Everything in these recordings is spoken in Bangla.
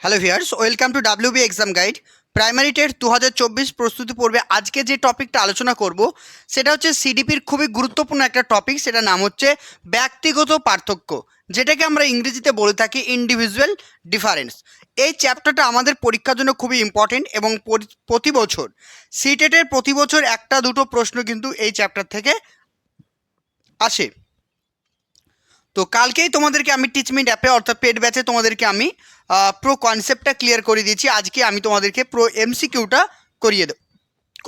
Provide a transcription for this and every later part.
Hello viewers welcome to WB exam guide primary TET দু হাজার চব্বিশ প্রস্তুতি পর্বে আজকে যে টপিকটা আলোচনা করব, সেটা হচ্ছে সিডিপির খুবই গুরুত্বপূর্ণ একটা টপিক সেটা নাম হচ্ছে ব্যক্তিগত পার্থক্য, যেটাকে আমরা ইংরেজিতে বলে থাকি ইন্ডিভিজুয়াল ডিফারেন্স এই চ্যাপ্টারটা আমাদের পরীক্ষার জন্য খুবই ইম্পর্টেন্ট এবং পরি- প্রতি বছর সিটেটের প্রতি বছর একটা দুটো প্রশ্ন কিন্তু এই চ্যাপ্টার থেকে আসে। তো কালকেই তোমাদেরকে আমি টিচমেন্ট অ্যাপে অর্থাৎ পেড ব্যাচে তোমাদেরকে আমি প্রো কনসেপ্টটা ক্লিয়ার করে দিয়েছি। আজকে আমি তোমাদেরকে প্রো এমসিকিউটা করিয়ে দেব,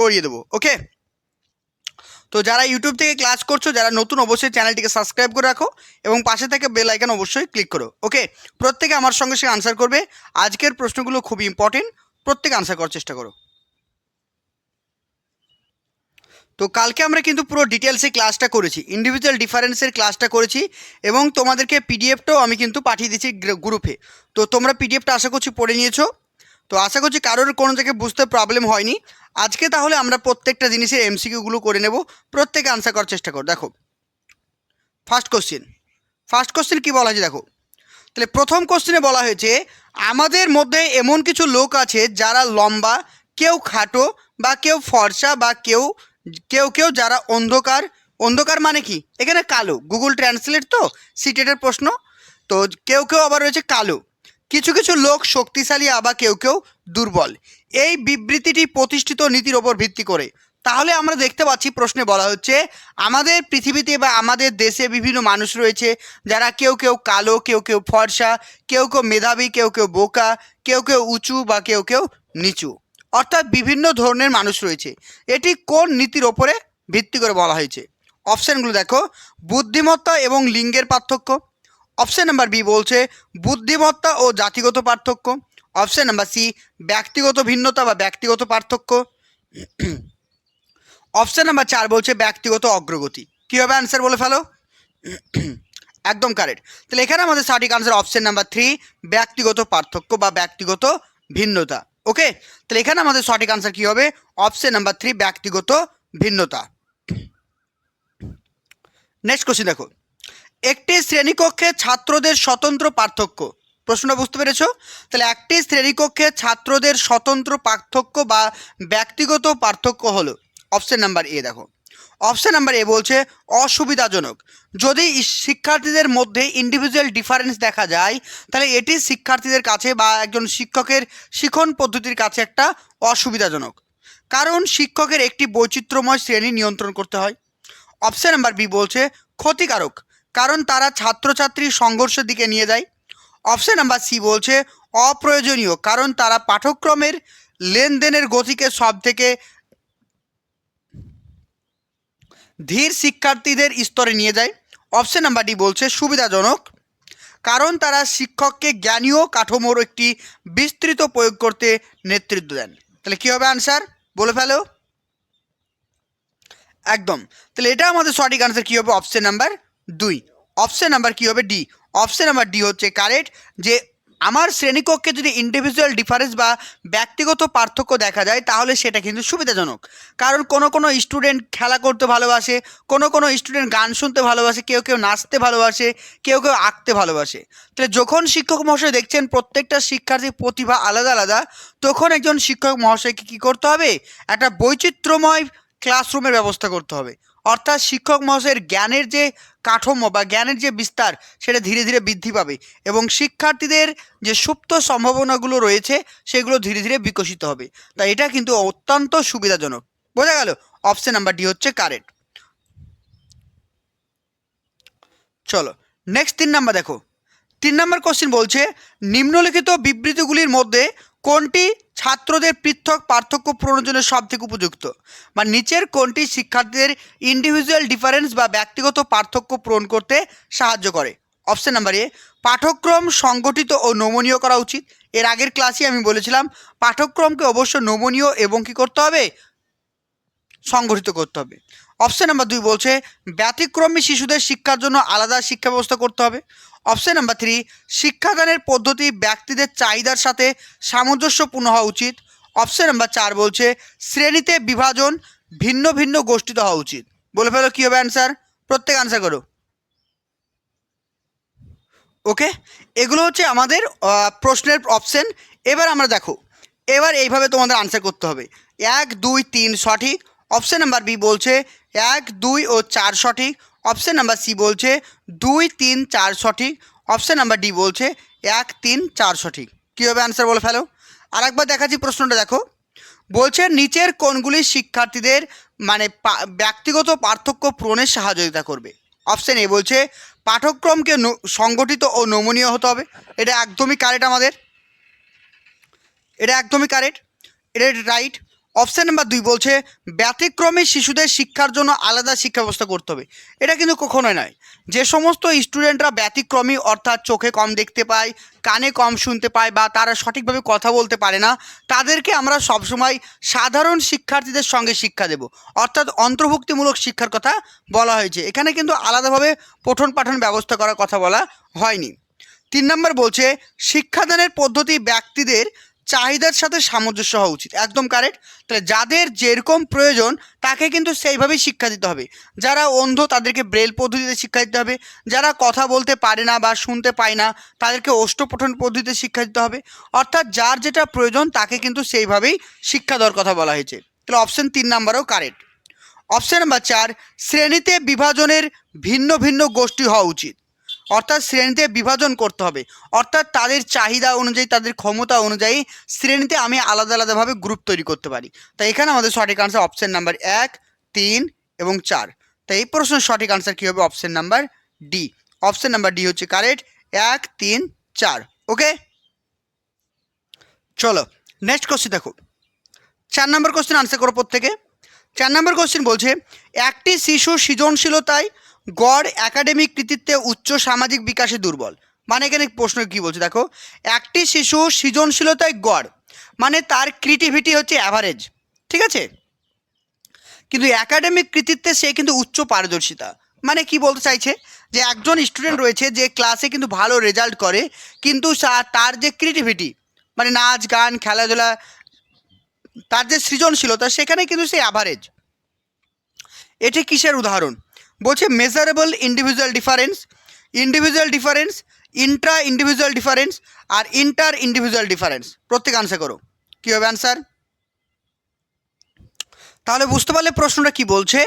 করিয়ে দেবো ওকে তো যারা ইউটিউব থেকে ক্লাস করছ, যারা নতুন, অবশ্যই চ্যানেলটিকে সাবস্ক্রাইব করে রাখো এবং পাশে থেকে বেল আইকন অবশ্যই ক্লিক করো ওকে প্রত্যেকে আমার সঙ্গে সঙ্গে আনসার করবে। আজকের প্রশ্নগুলো খুবই ইম্পর্টেন্ট প্রত্যেকে আনসার করার চেষ্টা করো। তো কালকে আমরা কিন্তু পুরো ডিটেলসে ক্লাসটা করেছি ইন্ডিভিজুয়াল ডিফারেন্সের ক্লাসটা করেছি এবং তোমাদেরকে পিডিএফটাও আমি কিন্তু পাঠিয়ে দিয়েছি গ্রুপে তো তোমরা পিডিএফটা আশা করছি পড়ে নিয়েছো। তো আশা করছি কারোর কোনো জায়গায় বুঝতে প্রবলেম হয়নি। আজকে তাহলে আমরা প্রত্যেকটা জিনিসের এমসিকিউগুলো করে নেব। প্রত্যেকে আনসার করার চেষ্টা করো। দেখো ফার্স্ট কোশ্চেন ফার্স্ট কোশ্চেন কী বলা হয়েছে দেখো? তাহলে প্রথম কোশ্চেনে বলা হয়েছে, আমাদের মধ্যে এমন কিছু লোক আছে যারা লম্বা, কেউ খাটো বা কেউ ফর্সা বা কেউ কেউ কেউ যারা অন্ধকার অন্ধকার মানে কি? এখানে কালো। গুগল ট্রান্সলেট তো সিটেটের প্রশ্ন। তো কেউ কেউ আবার রয়েছে কালো। কিছু কিছু লোক শক্তিশালী, আবার কেউ কেউ দুর্বল। এই বিবৃতিটি প্রতিষ্ঠিত নীতির ওপর ভিত্তি করে। তাহলে আমরা দেখতে পাচ্ছি, প্রশ্নে বলা হচ্ছে, আমাদের পৃথিবীতে বা আমাদের দেশে বিভিন্ন মানুষ রয়েছে, যারা কেউ কেউ কালো, কেউ কেউ ফর্সা, কেউ কেউ মেধাবী, কেউ কেউ বোকা, কেউ কেউ উঁচু বা কেউ কেউ নিচু। অর্থাৎ বিভিন্ন ধরনের মানুষ রয়েছে। এটি কোন নীতির ওপরে ভিত্তি করে বলা হয়েছে? অপশানগুলো দেখো, বুদ্ধিমত্তা এবং লিঙ্গের পার্থক্য। অপশান নাম্বার বি বলছে, বুদ্ধিমত্তা ও জাতিগত পার্থক্য। অপশান নাম্বার সি ব্যক্তিগত ভিন্নতা বা ব্যক্তিগত পার্থক্য। অপশান নাম্বার চার বলছে, ব্যক্তিগত অগ্রগতি। কী হবে অ্যান্সার বলে ফেলো? একদম কারেক্ট তাহলে এখানে আমাদের সঠিক আনসার অপশান নাম্বার থ্রি ব্যক্তিগত পার্থক্য বা ব্যক্তিগত ভিন্নতা। ওকে তাহলে এখানে আমাদের সঠিক আনসার কি হবে? অপশন নাম্বার থ্রি ব্যক্তিগত ভিন্নতা। নেক্সট কোশ্চেন দেখো। একটি শ্রেণীকক্ষে ছাত্রদের স্বতন্ত্র পার্থক্য। প্রশ্নটা বুঝতে পেরেছ? তাহলে একটি শ্রেণীকক্ষে ছাত্রদের স্বতন্ত্র পার্থক্য বা ব্যক্তিগত পার্থক্য হলো। অপশন নাম্বার এ দেখো। অপশন নাম্বার এ বলছে, অসুবিধাজনক। যদি শিক্ষার্থীদের মধ্যে ইন্ডিভিজুয়াল ডিফারেন্স দেখা যায়, তাহলে এটি শিক্ষার্থীদের কাছে বা একজন শিক্ষকের শিখন পদ্ধতির কাছে একটা অসুবিধাজনক। কারণ শিক্ষকের একটি বৈচিত্র্যময় শ্রেণি নিয়ন্ত্রণ করতে হয়। অপশান নাম্বার বি বলছে, ক্ষতিকারক। কারণ তারা ছাত্রছাত্রী সংঘর্ষের দিকে নিয়ে যায়। অপশান নাম্বার সি বলছে, অপ্রয়োজনীয়। কারণ তারা পাঠ্যক্রমের লেনদেনের গতিকে সব থেকে ধীর শিক্ষার্থীদের স্তরে নিয়ে যায়। অপশন নাম্বার ডি বলছে, সুবিধাজনক। কারণ তারা শিক্ষককে জ্ঞানীয় কাঠামোর একটি বিস্তৃত প্রয়োগ করতে নেতৃত্ব দেন। তাহলে কী হবে আনসার বলে ফেলো। একদম। তাহলে এটা আমাদের সঠিক আনসার কী হবে? অপশন নাম্বার দুই। অপশন নাম্বার কী হবে? ডি অপশন নাম্বার ডি হচ্ছে কারেক্ট যে আমার শ্রেণীকক্ষে যদি ইন্ডিভিজুয়াল ডিফারেন্স বা ব্যক্তিগত পার্থক্য দেখা যায়, তাহলে সেটা কিন্তু সুবিধাজনক। কারণ কোনো কোনো স্টুডেন্ট খেলা করতে ভালোবাসে, কোনো কোনো স্টুডেন্ট গান শুনতে ভালোবাসে, কেউ কেউ নাচতে ভালোবাসে, কেউ কেউ আঁকতে ভালোবাসে। তাহলে যখন শিক্ষক মহাশয় দেখছেন প্রত্যেকটা শিক্ষার্থীর প্রতিভা আলাদা আলাদা, তখন একজন শিক্ষক মহাশয়কে কী করতে হবে? একটা বৈচিত্র্যময় ক্লাসরুমের ব্যবস্থা করতে হবে। অর্থাৎ শিক্ষক মহাশয়ের জ্ঞানের যে কাঠামো বা জ্ঞানের যে বিস্তার, সেটা ধীরে ধীরে বৃদ্ধি পাবে এবং শিক্ষার্থীদের যে সুপ্ত সম্ভাবনাগুলো রয়েছে, সেগুলো ধীরে ধীরে বিকশিত হবে। তাই এটা কিন্তু অত্যন্ত সুবিধাজনক। বোঝা গেল? অপশন নাম্বার ডি হচ্ছে কারেন্ট। চলো, নেক্সট তিন নাম্বার দেখো। তিন নাম্বার কোশ্চেন বলছে, নিম্নলিখিত বিবৃতিগুলির মধ্যে কোনটি ছাত্রদের পৃথক পার্থক্য পূরণের জন্য সব থেকে উপযুক্ত। বা নিচের কোনটি শিক্ষার্থীদের ইন্ডিভিজুয়াল ডিফারেন্স বা ব্যক্তিগত পার্থক্য পূরণ করতে সাহায্য করে? অপশন নাম্বার এ পাঠ্যক্রম সংগঠিত ও নমনীয় করা উচিত। এর আগের ক্লাসে আমি বলেছিলাম, পাঠ্যক্রমকে অবশ্য নমনীয় এবং কি করতে হবে? সংগঠিত করতে হবে। অপশন নাম্বার দুই বলছে, ব্যতিক্রমী শিশুদের শিক্ষার জন্য আলাদা শিক্ষা ব্যবস্থা করতে হবে। অপশন নাম্বার থ্রি শিক্ষাদানের পদ্ধতি ব্যক্তিদের চাহিদার সাথে সামঞ্জস্যপূর্ণ হওয়া উচিত। অপশন নাম্বার চার বলছে, শ্রেণীতে বিভাজন ভিন্ন ভিন্ন গোষ্ঠীতে হওয়া উচিত। বলে ফেলো কী হবে অ্যান্সার প্রত্যেক অ্যান্সার করো। ওকে এগুলো হচ্ছে আমাদের প্রশ্নের অপশন এবার আমরা দেখো, এবার এইভাবে তোমাদের আনসার করতে হবে। এক, দুই, তিন, সঠিক। অপশন নাম্বার বি বলছে এক, দুই ও চার সঠিক। অপশান নাম্বার সি বলছে দুই, তিন, চার সঠিক। অপশান নাম্বার ডি বলছে এক, তিন, চার সঠিক। কীভাবে আনসার বলে ফেলো? আর একবার দেখাচ্ছি প্রশ্নটা, দেখো। বলছে নিচের কোনগুলি শিক্ষার্থীদের মানে ব্যক্তিগত পার্থক্য পূরণের সহযোগিতা করবে। অপশান এ বলছে পাঠ্যক্রমকে ন- সংগঠিত ও নমনীয় হতে হবে। এটা একদমই কারেক্ট আমাদের। এটা একদমই কারেক্ট এটা রাইট অপশান নাম্বার দুই বলছে, ব্যতিক্রমী শিশুদের শিক্ষার জন্য আলাদা শিক্ষা ব্যবস্থা করতে হবে। এটা কিন্তু কখনোই নয়। যে সমস্ত স্টুডেন্টরা ব্যতিক্রমী, অর্থাৎ চোখে কম দেখতে পায়, কানে কম শুনতে পায় বা তারা সঠিকভাবে কথা বলতে পারে না, তাদেরকে আমরা সবসময় সাধারণ শিক্ষার্থীদের সঙ্গে শিক্ষা দেব। অর্থাৎ অন্তর্ভুক্তিমূলক শিক্ষার কথা বলা হয়েছে। এখানে কিন্তু আলাদাভাবে পঠন পাঠন ব্যবস্থা করার কথা বলা হয়নি। তিন নম্বর বলছে, শিক্ষাদানের পদ্ধতি ব্যক্তিদের চাহিদার সাথে সামঞ্জস্য হওয়া উচিত। একদম কারেক্ট তাহলে যাদের যেরকম প্রয়োজন, তাকে কিন্তু সেইভাবেই শিক্ষা দিতে হবে। যারা অন্ধ, তাদেরকে ব্রেল পদ্ধতিতে শিক্ষা দিতে হবে। যারা কথা বলতে পারে না বা শুনতে পায় না, তাদেরকে অষ্টপঠন পদ্ধতিতে শিক্ষা দিতে হবে। অর্থাৎ যার যেটা প্রয়োজন, তাকে কিন্তু সেইভাবেই শিক্ষা দেওয়ার কথা বলা হয়েছে। তাহলে অপশন তিন নাম্বারও কারেক্ট অপশন নাম্বার চার, শ্রেণীতে বিভাজনের ভিন্ন ভিন্ন গোষ্ঠী হওয়া উচিত। অর্থাৎ শ্রেণীতে বিভাজন করতে হবে। অর্থাৎ তাদের চাহিদা অনুযায়ী, তাদের ক্ষমতা অনুযায়ী শ্রেণীতে আমি আলাদা আলাদাভাবে গ্রুপ তৈরি করতে পারি। তাই এখানে আমাদের সঠিক আনসার অপশান নাম্বার এক, তিন এবং চার। তাই এই প্রশ্নের সঠিক আনসার কী হবে? Option number D option number D হচ্ছে কারেক্ট এক, তিন, চার। ওকে চলো নেক্সট কোশ্চেন দেখো। চার নম্বর কোশ্চেন আনসার করো প্রত্যেকে। চার নম্বর কোশ্চেন বলছে, একটি শিশু সৃজনশীলতায় গড় একাডেমিক কৃতিত্বে উচ্চ সামাজিক বিকাশে দুর্বল। মানে এখানে প্রশ্ন কী বলছে দেখো? একটি শিশু সৃজনশীলতায় গড় মানে তার ক্রিয়েটিভিটি হচ্ছে অ্যাভারেজ ঠিক আছে? কিন্তু একাডেমিক কৃতিত্বে সে কিন্তু উচ্চ পারদর্শিতা। মানে কি বলতে চাইছে? যে একজন স্টুডেন্ট রয়েছে যে ক্লাসে কিন্তু ভালো রেজাল্ট করে, কিন্তু তার যে ক্রিয়েটিভিটি মানে নাচ, গান, খেলাধুলা, তার যে সৃজনশীলতা, সেখানে কিন্তু সে অ্যাভারেজ এটি কিসের উদাহরণ? বলছে measurable individual difference individual difference intra individual difference আর ইন্টার ইন্ডিভিজুয়াল ডিফারেন্স প্রত্যেক আনসার করো। কী হবে আনসার তাহলে বুঝতে পারলে প্রশ্নটা কি বলছে?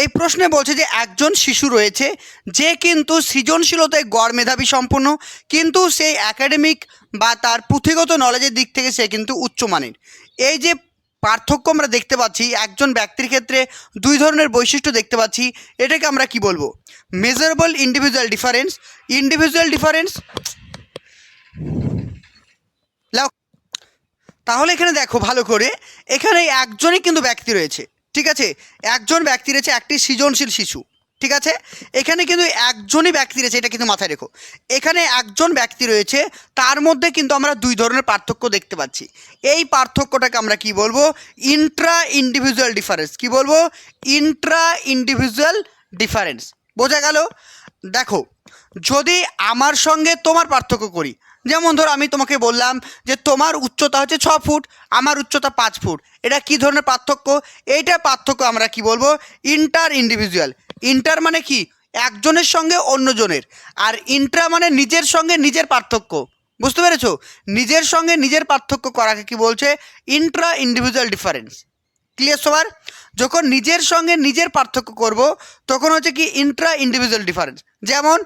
এই প্রশ্নে বলছে যে একজন শিশু রয়েছে, যে কিন্তু সৃজনশীলতায় গড় মেধাবী সম্পন্ন কিন্তু সেই একাডেমিক বা তার পুঁথিগত নলেজের দিক থেকে সে কিন্তু উচ্চমানের এই যে পার্থক্য আমরা দেখতে পাচ্ছি, একজন ব্যক্তির ক্ষেত্রে দুই ধরনের বৈশিষ্ট্য দেখতে পাচ্ছি। এটাকে আমরা কি বলব? Measurable individual difference individual difference তাহলে এখানে দেখো ভালো করে, এখানে একজনই কিন্তু ব্যক্তি রয়েছে, ঠিক আছে? একজন ব্যক্তি রয়েছে, একটি সৃজনশীল শিশু। ঠিক আছে? এখানে কিন্তু একজনই ব্যক্তি রয়েছে, এটা কিন্তু মাথায় রেখো। এখানে একজন ব্যক্তি রয়েছে, তার মধ্যে কিন্তু আমরা দুই ধরনের পার্থক্য দেখতে পাচ্ছি। এই পার্থক্যটাকে আমরা কি বলব? ইন্ট্রা ইন্ডিভিজুয়াল ডিফারেন্স কি বলব? ইন্ট্রা ইন্ডিভিজুয়াল ডিফারেন্স বোঝা গেল? দেখো, যদি আমার সঙ্গে তোমার পার্থক্য করি, যেমন ধরো আমি তোমাকে বললাম যে তোমার উচ্চতা হচ্ছে ছ ফুট, আমার উচ্চতা পাঁচ ফুট, এটা কি ধরনের পার্থক্য? এইটা পার্থক্য আমরা কি বলব? ইন্টার ইন্ডিভিজুয়াল ইন্টার মানে কি? একজনের সঙ্গে অন্যজনের। আর ইন্ট্রা মানে নিজের সঙ্গে নিজের পার্থক্য। বুঝতে পেরেছ? নিজের সঙ্গে নিজের পার্থক্য করাকে কি বলছে? Intra individual difference. ক্লিয়ার সবার? যখন নিজের সঙ্গে নিজের পার্থক্য করব, তখন হচ্ছে কি ইন্ট্রা ইন্ডিভিজুয়াল ডিফারেন্স। যেমন,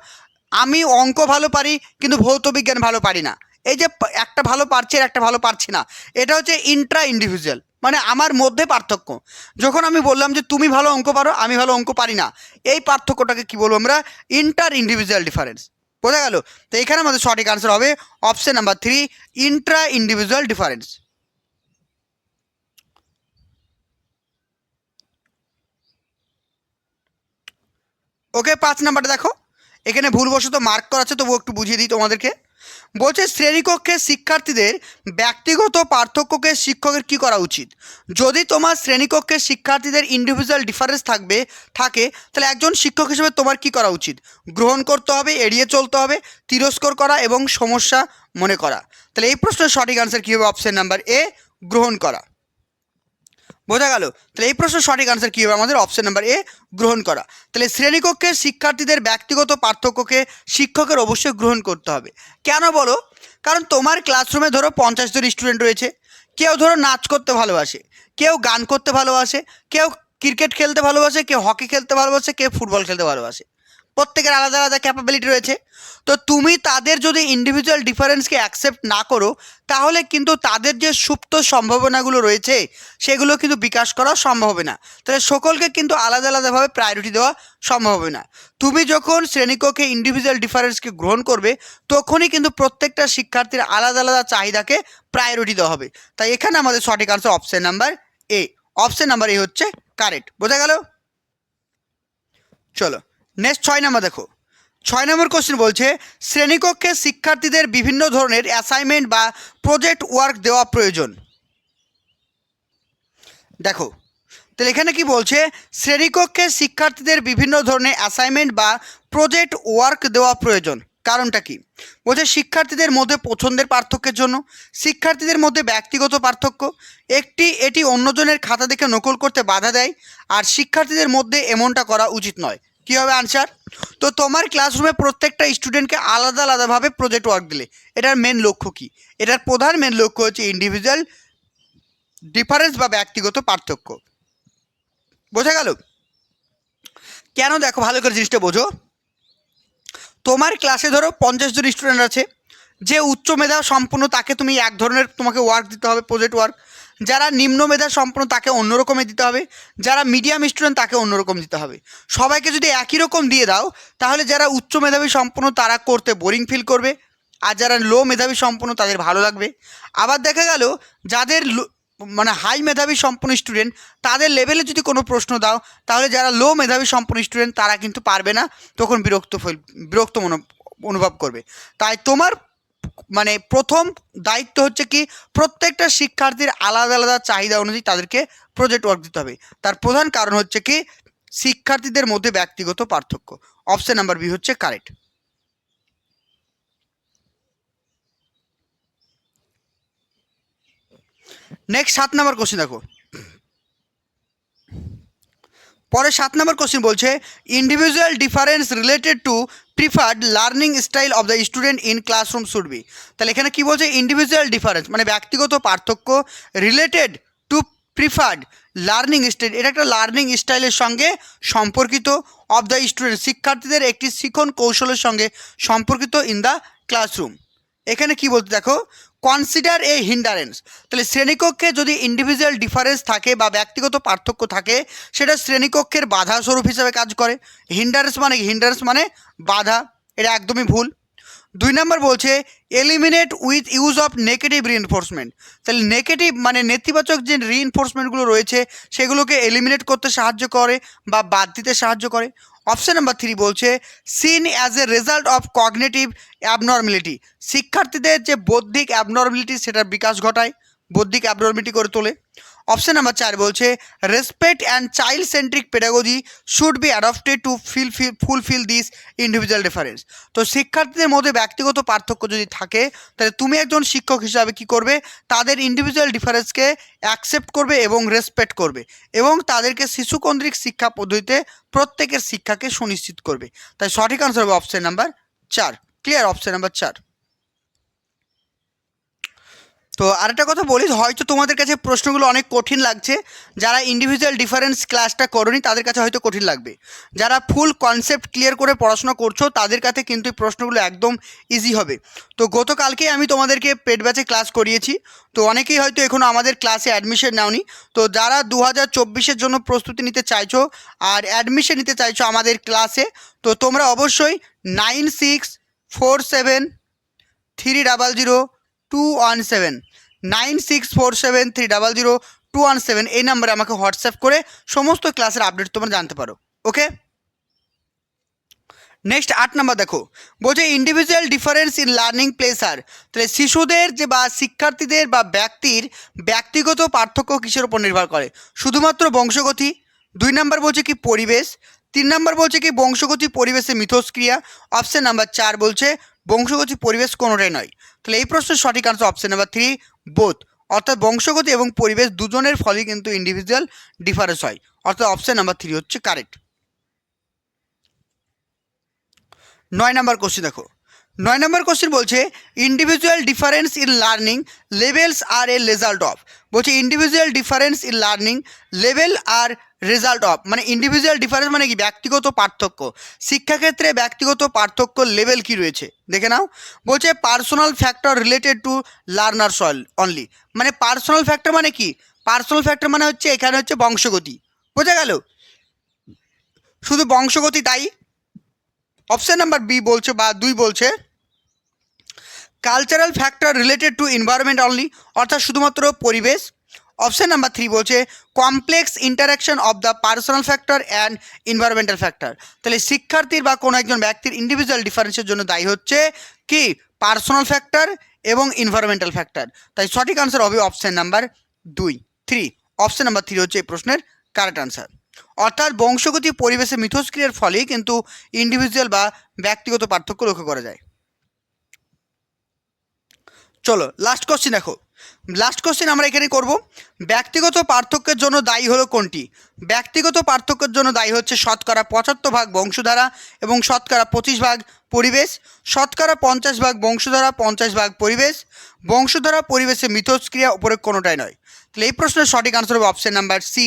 আমি অঙ্ক ভালো পারি, কিন্তু ভৌত বিজ্ঞান ভালো পারি না। এই যে একটা ভালো পারছি আর একটা ভালো পারছি না। এটা হচ্ছে ইন্ট্রা ইন্ডিভিজুয়াল মানে আমার মধ্যে পার্থক্য। যখন আমি বললাম যে তুমি ভালো অঙ্ক পারো, আমি ভালো অঙ্ক পারি না, এই পার্থক্যটাকে কি বলব আমরা? ইন্টার ইন্ডিভিজুয়াল ডিফারেন্স বোঝা গেল? তো এখানে আমাদের সঠিক আনসার হবে option number three intra individual difference okay পাঁচ নাম্বারটা দেখো। এখানে ভুলবশত মার্ক করা আছে তবু একটু বুঝিয়ে দিই তোমাদেরকে। বলছে শ্রেণীকক্ষে শিক্ষার্থীদের ব্যক্তিগত পার্থক্যকে শিক্ষকের কি করা উচিত? যদি তোমার শ্রেণীকক্ষে শিক্ষার্থীদের ইন্ডিভিজুয়াল ডিফারেন্স থাকবে, থাকে, তাহলে একজন শিক্ষক হিসেবে তোমার কি করা উচিত? গ্রহণ করতে হবে, এড়িয়ে চলতে হবে, তিরস্কর করা এবং সমস্যা মনে করা। তাহলে এই প্রশ্নের সঠিক আনসার কী হবে? অপশান নাম্বার এ গ্রহণ করা। বোঝা গেল। তাহলে এই প্রশ্নের সঠিক আনসার কী হবে? আমাদের অপশন নাম্বার এ গ্রহণ করা। তাহলে শ্রেণীকক্ষের শিক্ষার্থীদের ব্যক্তিগত পার্থক্যকে শিক্ষকের অবশ্যই গ্রহণ করতে হবে। কেন বলো? কারণ তোমার ক্লাসরুমে ধরো পঞ্চাশ জন স্টুডেন্ট রয়েছে। কেউ ধরো নাচ করতে ভালোবাসে, কেউ গান করতে ভালোবাসে, কেউ ক্রিকেট খেলতে ভালোবাসে, কেউ হকি খেলতে ভালোবাসে, কেউ ফুটবল খেলতে ভালোবাসে। প্রত্যেকের আলাদা আলাদা ক্যাপাবিলিটি রয়েছে। তো তুমি তাদের যদি ইন্ডিভিজুয়াল ডিফারেন্সকে অ্যাকসেপ্ট না করো, তাহলে কিন্তু তাদের যে সুপ্ত সম্ভাবনাগুলো রয়েছে, সেগুলো কিন্তু বিকাশ করা সম্ভব হবে না। তাহলে সকলকে কিন্তু আলাদা আলাদাভাবে প্রায়োরিটি দেওয়া সম্ভব হবে না। তুমি যখন শ্রেণীকক্ষে ইন্ডিভিজুয়াল ডিফারেন্সকে গ্রহণ করবে, তখনই কিন্তু প্রত্যেকটা শিক্ষার্থীর আলাদা আলাদা চাহিদাকে প্রায়োরিটি দেওয়া হবে। তাই এখানে আমাদের সঠিক answer option number A option number A হচ্ছে কারেক্ট বোঝা গেল? চলো। নেক্সট ছয় নাম্বার দেখো। ছয় নম্বর কোশ্চেন বলছে, শ্রেণীকক্ষে শিক্ষার্থীদের বিভিন্ন ধরনের অ্যাসাইনমেন্ট বা প্রজেক্ট ওয়ার্ক দেওয়া প্রয়োজন। দেখো, তাহলে এখানে কি বলছে, শ্রেণীকক্ষে শিক্ষার্থীদের বিভিন্ন ধরনের অ্যাসাইনমেন্ট বা প্রজেক্ট ওয়ার্ক দেওয়া প্রয়োজন। কারণটা কি? বলছে, শিক্ষার্থীদের মধ্যে পছন্দের পার্থক্যের জন্য, শিক্ষার্থীদের মধ্যে ব্যক্তিগত পার্থক্য, একটি, এটি অন্যজনের খাতা দেখে নকল করতে বাধা দেয়, আর শিক্ষার্থীদের মধ্যে এমনটা করা উচিত নয়। কী হবে আনসার তো তোমার ক্লাসরুমে প্রত্যেকটা স্টুডেন্টকে আলাদা আলাদাভাবে প্রজেক্ট ওয়ার্ক দিলে। এটার মেন লক্ষ্য কী? এটার প্রধান মেন লক্ষ্য হচ্ছে ইন্ডিভিজুয়াল ডিফারেন্স বা ব্যক্তিগত পার্থক্য। বোঝা গেল? কেন দেখো ভালো করে জিনিসটা বোঝো। তোমার ক্লাসে ধরো পঞ্চাশ জন স্টুডেন্ট আছে, যে উচ্চ মেধা সম্পূর্ণ তাকে তুমি এক ধরনের তোমাকে ওয়ার্ক দিতে হবে প্রজেক্ট ওয়ার্ক যারা নিম্ন মেধা সম্পন্ন তাকে অন্য রকমের দিতে হবে, যারা মিডিয়াম স্টুডেন্ট তাকে অন্যরকম দিতে হবে। সবাইকে যদি একই রকম দিয়ে দাও, তাহলে যারা উচ্চ মেধাবী সম্পন্ন তারা করতে বোরিং ফিল করবে, আর যারা লো মেধাবী সম্পন্ন তাদের ভালো লাগবে। আবার দেখা গেল, যাদের মানে হাই মেধাবী সম্পন্ন স্টুডেন্ট, তাদের লেভেলে যদি কোনো প্রশ্ন দাও, তাহলে যারা লো মেধাবী সম্পন্ন স্টুডেন্ট তারা কিন্তু পারবে না, তখন বিরক্ত বিরক্ত মনো, অনুভব করবে। তাই তোমার মানে প্রথম দায়িত্ব হচ্ছে কি, প্রত্যেকটা শিক্ষার্থীর আলাদা আলাদা চাহিদা অনুযায়ী তাদেরকে প্রজেক্ট ওয়ার্ক দিতে হবে। তার প্রধান কারণ হচ্ছে কি, শিক্ষার্থীদের মধ্যে ব্যক্তিগত পার্থক্য। অপশন নাম্বার বি হচ্ছে কারেক্ট নেক্সট সাত নাম্বার কোশ্চেন দেখো। পরে সাত নম্বর কোশ্চেন বলছে individual difference related to preferred learning style of the student in classroom should be তাহলে এখানে কী বলছে? ইন্ডিভিজুয়াল ডিফারেন্স মানে ব্যক্তিগত পার্থক্য related to preferred learning style এটা একটা লার্নিং স্টাইলের সঙ্গে সম্পর্কিত অফ দ্য স্টুডেন্ট শিক্ষার্থীদের একটি শিখন কৌশলের সঙ্গে সম্পর্কিত ইন দ্য ক্লাসরুম এখানে কি বলতে দেখো কনসিডার এ হিন্ডারেন্স তাহলে শ্রেণীকক্ষে যদি ইন্ডিভিজুয়াল ডিফারেন্স থাকে বা ব্যক্তিগত পার্থক্য থাকে, সেটা শ্রেণীকক্ষের বাধা স্বরূপ হিসেবে কাজ করে। হিন্ডারেন্স মানে হিন্ডারেন্স মানে বাধা, এটা একদমই ভুল। দুই নম্বর বলছে eliminate with use of negative reinforcement তাহলে নেগেটিভ মানে নেতিবাচক যে রিএনফোর্সমেন্টগুলো রয়েছে, সেগুলোকে এলিমিনেট করতে সাহায্য করে বা বাদ দিতে সাহায্য করে। অপশন নাম্বার থ্রি বলছে seen as a result of cognitive abnormality শিক্ষার্থীদের যে বৌদ্ধিক অ্যাবনর্মালিটি সেটার বিকাশ ঘটায়, বৌদ্ধিক অ্যাবনর্মিটি করে তোলে। অপশন নাম্বার চার বলছে respect and child centric pedagogy should be adopted to fill fill fulfil this individual difference তো শিক্ষার্থীদের মধ্যে ব্যক্তিগত পার্থক্য যদি থাকে, তাহলে তুমি একজন শিক্ষক হিসাবে কি করবে? তাদের ইন্ডিভিজুয়াল ডিফারেন্সকে অ্যাকসেপ্ট করবে এবং রেসপেক্ট করবে এবং তাদেরকে শিশুকেন্দ্রিক শিক্ষা পদ্ধতিতে প্রত্যেকের শিক্ষাকে সুনিশ্চিত করবে। তাই সঠিক আনসার হবে অপশন নাম্বার চার ক্লিয়ার অপশন নাম্বার চার। তো আরেকটা কথা বলি হয়তো তোমাদের কাছে প্রশ্নগুলো অনেক কঠিন লাগছে। যারা ইন্ডিভিজুয়াল ডিফারেন্স ক্লাসটা করনি, তাদের কাছে হয়তো কঠিন লাগবে। যারা ফুল কনসেপ্ট ক্লিয়ার করে পড়াশোনা করছ, তাদের কাছে কিন্তু এই প্রশ্নগুলো একদম ইজি হবে। তো গতকালকে আমি তোমাদেরকে পেট ব্যাচে ক্লাস করিয়েছি। তো অনেকেই হয়তো এখনও আমাদের ক্লাসে অ্যাডমিশন নাওনি। তো যারা দু হাজার জন্য প্রস্তুতি নিতে চাইছো আর অ্যাডমিশন নিতে চাইছো আমাদের ক্লাসে তো তোমরা অবশ্যই nine six four seven three double zero two one seven nine six four seven three double zero two one seven এই নাম্বারে আমাকে হোয়াটসঅ্যাপ করে সমস্ত ক্লাসের আপডেট তোমরা জানতে পারো, ওকে? নেক্সট আট নাম্বার দেখো, বলছে individual difference in learning pleasure তাহলে শিশুদের যে বা শিক্ষার্থীদের বা ব্যক্তির ব্যক্তিগত পার্থক্য কিসের উপর নির্ভর করে? শুধুমাত্র বংশগতি, দুই নাম্বার বলছে কি পরিবেশ, তিন নাম্বার বলছে কি বংশগতি, পরিবেশে মিথস্ক্রিয়া অপশন নাম্বার চার বলছে বংশগতি পরিবেশ কোনোটাই নয়। তাহলে এই প্রশ্নের সঠিক আনসার অপশন নাম্বার থ্রি বোধ অর্থাৎ বংশগতি এবং পরিবেশ দুজনের ফলেই কিন্তু ইন্ডিভিজুয়াল ডিফারেন্স হয়। অর্থাৎ অপশন নাম্বার থ্রি হচ্ছে কারেক্ট নয় নাম্বার কোশ্চেন দেখো। নয় নম্বর কোশ্চেন বলছে individual difference in learning levels are a result of বলছে individual difference in learning level are result of মানে ইন্ডিভিজুয়াল ডিফারেন্স মানে কি? ব্যক্তিগত পার্থক্য। শিক্ষাক্ষেত্রে ব্যক্তিগত পার্থক্য লেভেল কি রয়েছে? দেখে নাও। বলছে personal factor related to learner soil only মানে পার্সোনাল ফ্যাক্টর মানে কি? পার্সোনাল ফ্যাক্টর মানে হচ্ছে, এখানে হচ্ছে বংশগতি। বোঝা গেল? শুধু বংশগতি তাই। অপশন নাম্বার বি বলছে বা দুই বলছে। Cultural factor related to environment only অর্থাৎ শুধুমাত্র পরিবেশ। অপশন নাম্বার থ্রি বলছে complex interaction of the personal factor and environmental factor তাহলে শিক্ষার্থীর বা কোনো একজন ব্যক্তির ইন্ডিভিজুয়াল ডিফারেন্সের জন্য দায়ী হচ্ছে কি? পার্সোনাল ফ্যাক্টর এবং এনভায়রনমেন্টাল ফ্যাক্টর তাই সঠিক আনসার হবে অপশন নাম্বার দুই। থ্রি অপশন নাম্বার থ্রি হচ্ছে এই প্রশ্নের কারেক্ট আনসার অর্থাৎ বংশগতি পরিবেশে মিথস্ক্রিয়ার ফলেই কিন্তু ইন্ডিভিজুয়াল বা ব্যক্তিগত পার্থক্য লক্ষ্য করা যায়। চলো লাস্ট কোশ্চেন দেখো। লাস্ট কোশ্চেন আমরা এখানে করব। ব্যক্তিগত পার্থক্যের জন্য দায়ী হলো কোনটি? ব্যক্তিগত পার্থক্যের জন্য দায়ী হচ্ছে শতকরা পঁচাত্তর ভাগ বংশধারা এবং শতকরা পঁচিশ ভাগ পরিবেশ, শতকরা পঞ্চাশ ভাগ বংশধারা, পঞ্চাশ ভাগ পরিবেশ। বংশধারা পরিবেশে মিথস্ক্রিয়া উপরে কোনোটাই নয়। তাহলে এই প্রশ্নের সঠিক আনসার হবে অপশন নাম্বার সি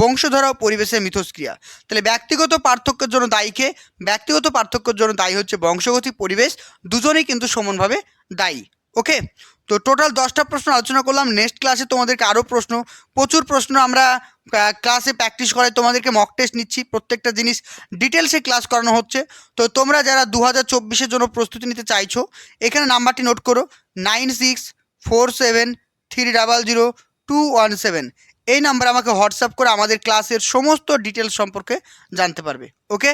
বংশধারা পরিবেশের মিথস্ক্রিয়া। তাহলে ব্যক্তিগত পার্থক্যের জন্য দায়ীকে ব্যক্তিগত পার্থক্যের জন্য দায়ী হচ্ছে বংশগতি, পরিবেশ, দুজনেই কিন্তু সমানভাবে দায়ী। ওকে তো টোটাল দশটা প্রশ্ন আলোচনা করলাম। নেক্সট ক্লাসে তোমাদেরকে আরও প্রশ্ন। প্রচুর প্রশ্ন আমরা ক্লাসে প্র্যাকটিস করে, তোমাদেরকে মক টেস্ট নিচ্ছি, প্রত্যেকটা জিনিস ডিটেলসে ক্লাস করানো হচ্ছে। তো তোমরা যারা দু হাজার চব্বিশের জন্য প্রস্তুতি নিতে চাইছো, এখানে নাম্বারটি নোট করো nine six four seven three double zero two one seven এই নাম্বারে আমাকে হোয়াটসঅ্যাপ করে আমাদের ক্লাসের সমস্ত ডিটেলস সম্পর্কে জানতে পারবে। ওকে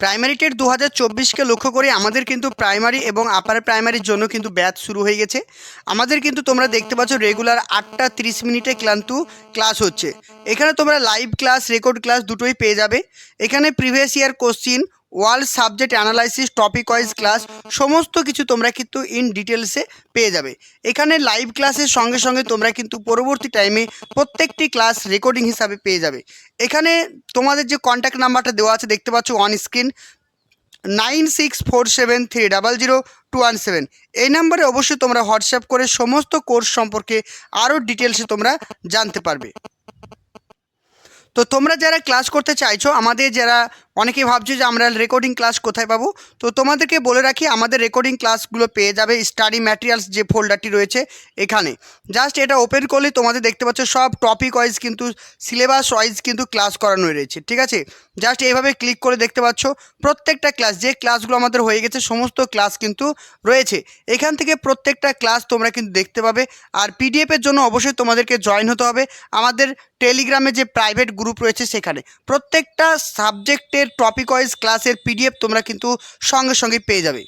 প্রাইমারি টেট দু হাজার চব্বিশকে লক্ষ্য করে আমাদের কিন্তু প্রাইমারি এবং আপার প্রাইমারির জন্য কিন্তু ব্যাচ শুরু হয়ে গেছে। আমাদের কিন্তু তোমরা দেখতে পাচ্ছ রেগুলার আটটা তিরিশ মিনিটে ক্লান্ত ক্লাস হচ্ছে। এখানে তোমরা লাইভ ক্লাস রেকর্ড ক্লাস দুটোই পেয়ে যাবে। এখানে previous year question world subject analysis, topic wise class, সমস্ত কিছু তোমরা কিন্তু ইন ডিটেলসে পেয়ে যাবে। এখানে লাইভ ক্লাসের সঙ্গে সঙ্গে তোমরা কিন্তু পরবর্তী টাইমে প্রত্যেকটি ক্লাস রেকর্ডিং হিসাবে পেয়ে যাবে। এখানে তোমাদের যে কন্ট্যাক্ট নাম্বারটা দেওয়া আছে, দেখতে পাচ্ছ on screen nine six four seven three double zero two one seven এই নাম্বারে অবশ্যই তোমরা হোয়াটসঅ্যাপ করে সমস্ত কোর্স সম্পর্কে আরও ডিটেলসে তোমরা জানতে পারবে। তো তোমরা যারা ক্লাস করতে চাইছো, আমাদের যারা অনেকেই ভাবছ যে আমরা রেকর্ডিং ক্লাস কোথায় পাবো? তো তোমাদেরকে বলে রাখি, আমাদের রেকর্ডিং ক্লাসগুলো পেয়ে যাবে স্টাডি ম্যাটেরিয়ালস যে ফোল্ডারটি রয়েছে এখানে। জাস্ট এটা ওপেন করলে তোমাদের দেখতে পাচ্ছ সব টপিক ওয়াইজ কিন্তু সিলেবাস ওয়াইজ কিন্তু ক্লাস করানো রয়েছে, ঠিক আছে? জাস্ট এইভাবে ক্লিক করে দেখতে পাচ্ছ, প্রত্যেকটা ক্লাস যে ক্লাসগুলো আমাদের হয়ে গেছে সমস্ত ক্লাস কিন্তু রয়েছে। এখান থেকে প্রত্যেকটা ক্লাস তোমরা কিন্তু দেখতে পাবে, আর পিডিএফের জন্য অবশ্যই তোমাদেরকে জয়েন হতে হবে। আমাদের টেলিগ্রামে যে প্রাইভেট গ্রুপ রয়েছে সেখানে। প্রত্যেকটা সাবজেক্টের টপিক ওয়াইজ ক্লাসের পিডিএফ তোমরা কিন্তু সঙ্গে সঙ্গে পেয়ে যাবে।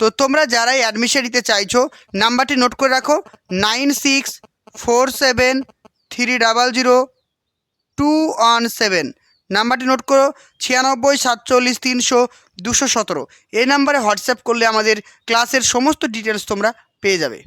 তো তোমরা যারাই অ্যাডমিশন নিতে চাইছো নাম্বারটি নোট করে রাখো nine six four seven three double zero two one seven নাম্বারটি নোট করো, ছিয়ানব্বই, সাতচল্লিশ, তিনশো, দুশো সতেরো। এই নাম্বারে হোয়াটসঅ্যাপ করলে আমাদের ক্লাসের সমস্ত ডিটেলস তোমরা পেয়ে যাবে।